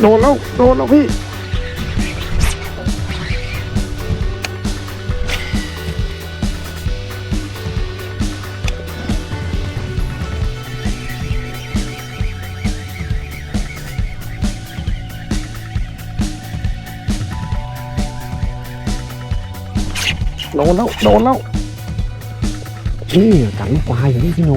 โดนแล้ว โดนแล้วพี่ โดนแล้ว โดนแล้วนี่กันปลาอย่างนี้พี่โน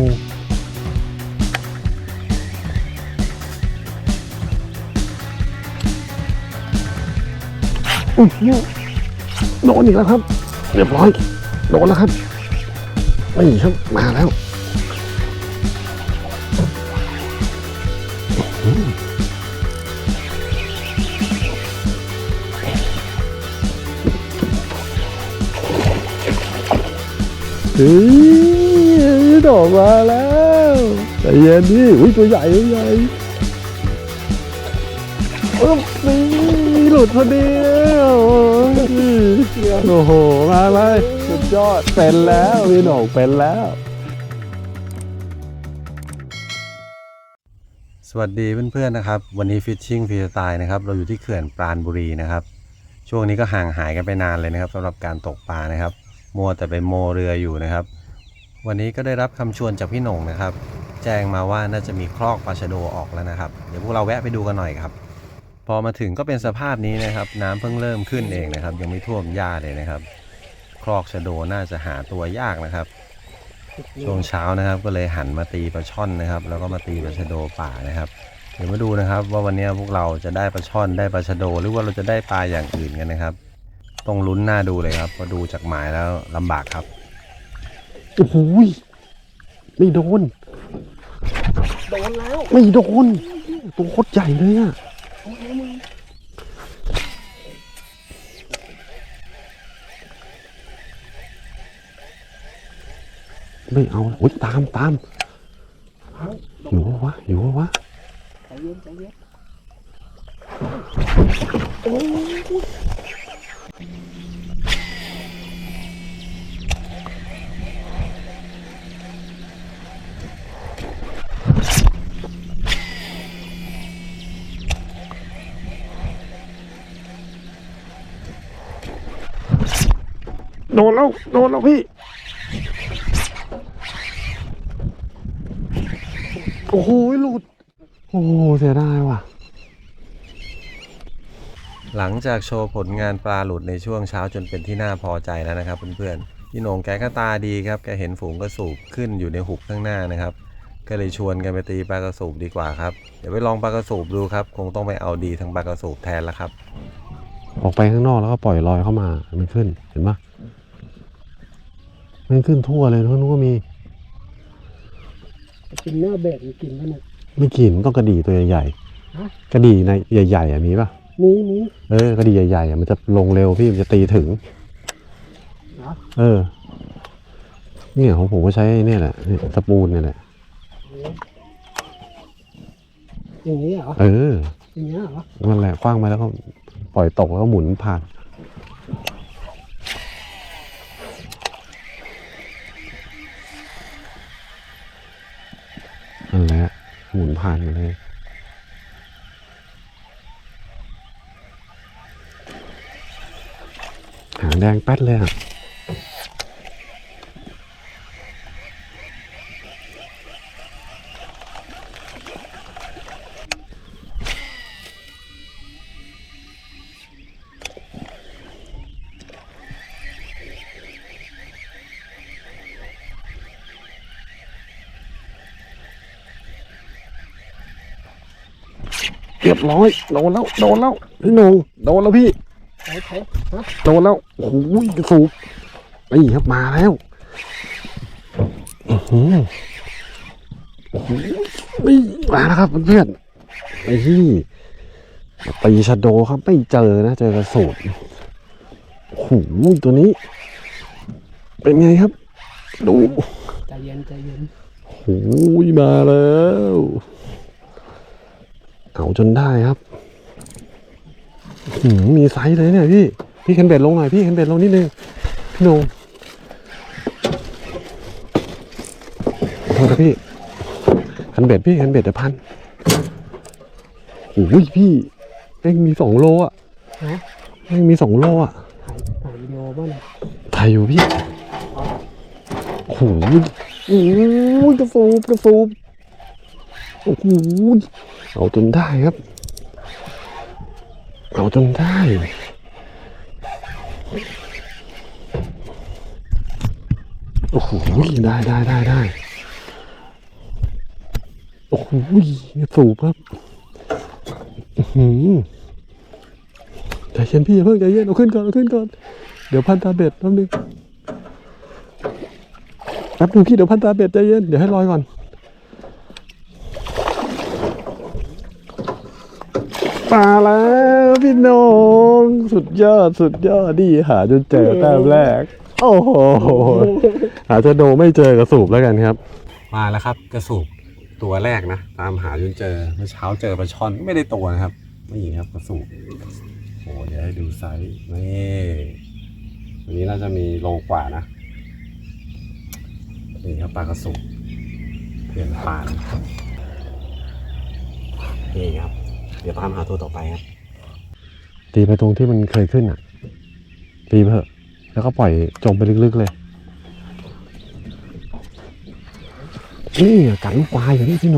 อุ้ยโดนอีกแล้วครับ เรียบร้อย โดนแล้วครับนี่ครับมาแล้วอื้อหือเฮ้ยดอกมาแล้วใจเย็นดิอุ้ยตัวใหญ่ตัวใหญ่อึ๊บนี่ หลุดพอดีโอ้โห มาเลยสุดยอด เป็นแล้วพี่หนงเป็นแล้ว สวัสดีเพื่อนๆนะครับ วันนี้ฟิชชิ่งฟรีสไตล์นะครับ เราอยู่ที่เขื่อนปราณบุรีนะครับ ช่วงนี้ก็ห่างหายกันไปนานเลยนะครับสำหรับการตกปลานะครับ มัวแต่ไปโมเรืออยู่นะครับ วันนี้ก็ได้รับคำชวนจากพี่หน่งนะครับ แจ้งมาว่าน่าจะมีคลอกปลาชะโดออกแล้วนะครับ เดี๋ยวพวกเราแวะไปดูกันหน่อยครับ พอมาถึงก็เป็นสภาพนี้นะครับ น้ำเพิ่งเริ่มขึ้นเองนะครับ ยังไม่ท่วมหญ้าเลยนะครับ คลอกชะโดน่าจะหาตัวยากนะครับช่วงเช้านะครับ ก็เลยหันมาตีปลาช่อนนะครับ แล้วก็มาตีปลาชะโดป่านะครับ เดี๋ยวมาดูนะครับ ว่าวันนี้พวกเราจะได้ปลาช่อนได้ปลาชะโด หรือว่าเราจะได้ปลาอย่างอื่นกันนะครับ ต้องลุ้นหน้าดูเลยครับเพราะดูจากหมายแล้วลำบากครับโอ้โหยไม่โดนโดนแล้ว ไม่โดนตัวโคตรใหญ่เลยอะ ไม่เอาโอ้ยตามตามอยู่วะวะอยู่วะวะใจเย็นใจเย็น โดนแล้วโดนแล้วพี่ โอ้โหหลุด โอ้โหเสียดายว่ะ หลังจากโชว์ผลงานปลาหลุดในช่วงเช้าจนเป็นที่น่าพอใจแล้วนะครับเพื่อนๆพี่โหนงแกก็ตาดีครับ แกเห็นฝูงกระสูบขึ้นอยู่ในหุบข้างหน้านะครับ ก็เลยชวนกันไปตีปลากระสูบดีกว่าครับ เดี๋ยวไปลองปลากระสูบดูครับ คงต้องไปเอาดีทางปลากระสูบแทนแล้วครับ ออกไปข้างนอกแล้วก็ปล่อยลอยเข้ามา มันขึ้น เห็นปะ มันขึ้นทั่วเลยทั้งนู้นก็มี กินเนื้อเบ็ดหรือกินมันน่ะไม่กินต้องกระดี่ตัวใหญ่ฮะ ๆกระดี่ในใหญ่ๆอะมีปะมีมี เออกระดี่ใหญ่ๆอะมันจะลงเร็วพี่มันจะตีถึงเหรอ เออ เนี่ยของผมก็ใช้เนี่ยแหละนี่สปูนเนี่ยแหละอย่างนี้เหรอเอออย่างนี้เหรอนั่นแหละคว้างไปแล้วก็ปล่อยตกแล้วก็หมุนผ่านนั่นแหละ หมุน ผ่านมาเลยหางแดงแป๊ดเลยอะ เรียบร้อยโดนแล้วโดนแล้วพี่หนงโดนแล้วพี่ใช้ใช้ฮะโดนแล้วโอ้โหกระสูบนี่ครับมาแล้วอื้อหือโอ้โหนี่มาแล้วครับเพื่อนๆไอ้ที่ตีชะโดครับไม่เจอนะเจอกระสูบโอ้โหตัวนี้ เป็นไงครับ ดูใจเย็นใจเย็นโอ้โหมาแล้ว เอาจนได้ครับหืมมีไซส์เลยเนี่ยพี่ พี่คันเบ็ดลงหน่อยพี่คันเบ็ดลงนิดนึง พี่โหนงขอโทษนะพี่คันเบ็ดพี่คันเบ็ดเดี๋ยวพันโอ้ยพี่แม่งมีสองโลอะฮะแม่งมีสองโลอะถ่ายถ่ายวิดีโอบ้างนะถ่ายอยู่พี่โอ้โหโอ้โหกระสูบกระสูบโอ้โห เอาจนได้ครับ เอาจนได้โอ้โหได้ได้ได้ได้โอ้โหสูบครับหือใจเย็นพี่อย่าเพิ่งใจเย็นเอาขึ้นก่อนเอาขึ้นก่อน เดี๋ยวพันตาเบ็ดแป๊บนึงแป๊บนึงพี่เดี๋ยวพันตาเบ็ดใจเย็นเดี๋ยวให้ลอยก่อน มาแล้วพี่น้องสุดยอดสุดยอดดีหาจนเจอแต้มแรก โอ้โหหาจะโดไม่เจอกระสูบแล้วกันครับ มาแล้วครับ กระสูบตัวแรกนะ ตามหาจนเจอเมื่อเช้าเจอปลาช่อนไม่ได้ตัวนะครับนี่ครับกระสูบโอ้เดี๋ยวให้ดูไซส์นี่วันนี้น่าจะมีโลกว่านะนี่ครับปลากระสูบเพื่อนปลานนี่ครับ เดี๋ยวตามหาตัวต่อไปครับ ตีไปตรงที่มันเคยขึ้นอะ ตีไปเถอะ แล้วก็ปล่อยจมไปลึกๆเลย นี่กัดลูกปลาอยู่ที่พี่โน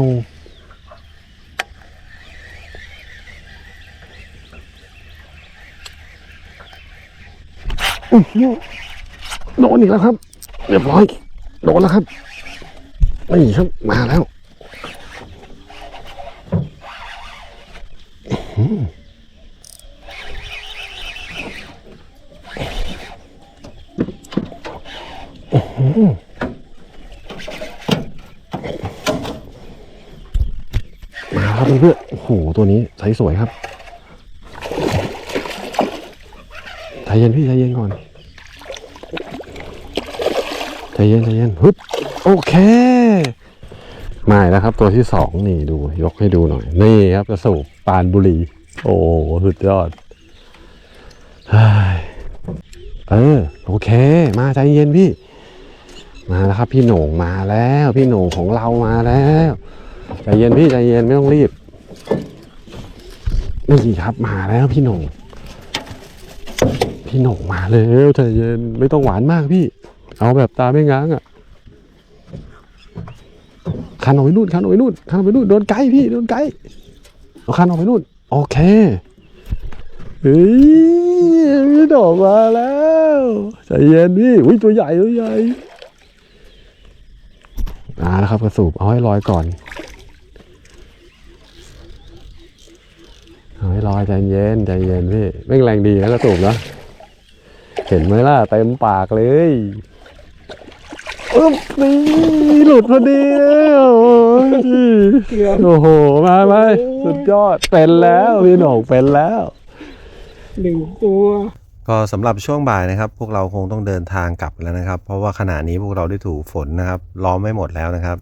โดนอีกแล้วครับ เรียบร้อย โดนแล้วครับ นี่ครับ มาแล้ว มาครับเพื่อนโอ้โห ตัวนี้ใสสวยครับใจเย็นพี่ใจเย็นก่อนใจเย็นใจเย็นฮึบโอเคมาแล้วครับ ตัวที่สองนี่ดูยกให้ดูหน่อย นี่ครับกระสูบปานบุรี โอ้โหสุดยอดเฮ้ยเออ โอเค มาใจเย็นพี่ มาแล้วครับพี่โหน่งมาแล้ว พี่โหน่งของเรามาแล้วใจเย็นพี่ใจเย็นไม่ต้องรีบนี่ครับมาแล้วพี่โหน่งพี่โหน่งมาแล้วใจเย็นไม่ต้องหวานมากพี่ เอาแบบตาไม่ง้างอะคันออกไปนู่นคันออกไปนู่นคันออกไปนู่นโดนไกด์พี่โดนไกด์เอาคันออกไปนู่นโอเคเฮ้ยพี่โหน่งมาแล้วใจเย็นพี่อุ้ยตัวใหญ่ตัวใหญ่ อ่าแล้วครับกระสูบเอาให้ลอยก่อนเอาให้ลอยใจเย็นใจเย็นพี่ไม่งแรงดีนะกระตูบเนะเห็นไหมล่ะเต็มปากเลยอึ๊บนี่หลุดพอดีโอ้ยโอ้โหมาไหมสุดยอดเป็นแล้วพี่หนงเป็นแล้วหนึ่งตัว ก็สำหรับช่วงบ่ายนะครับ พวกเราคงต้องเดินทางกลับแล้วนะครับ เพราะว่าขณะนี้พวกเราได้ถูกฝนนะครับล้อมไม่หมดแล้วนะครับ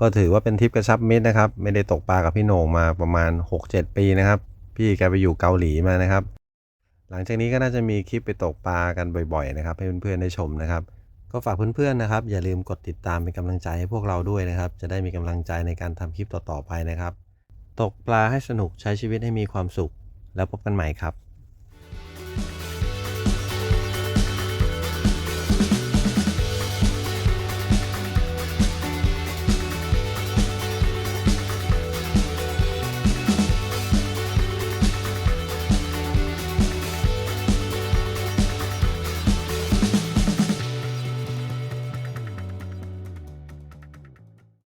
ก็ถือว่าเป็นทริปกระชับมิตรนะครับ ไม่ได้ตกปลากับพี่โหน่งมาประมาณ 6-7 ปีนะครับ พี่แกไปอยู่เกาหลีมานะครับ หลังจากนี้ก็น่าจะมีคลิปไปตกปลากันบ่อยๆนะครับ ให้เพื่อนๆได้ชมนะครับ ก็ฝากเพื่อนๆนะครับ อย่าลืมกดติดตามเป็นกำลังใจให้พวกเราด้วยนะครับ จะได้มีกำลังใจในการทำคลิปต่อๆไปนะครับ ตกปลาให้สนุกใช้ชีวิตให้มีความสุข แล้วพบกันใหม่ครับ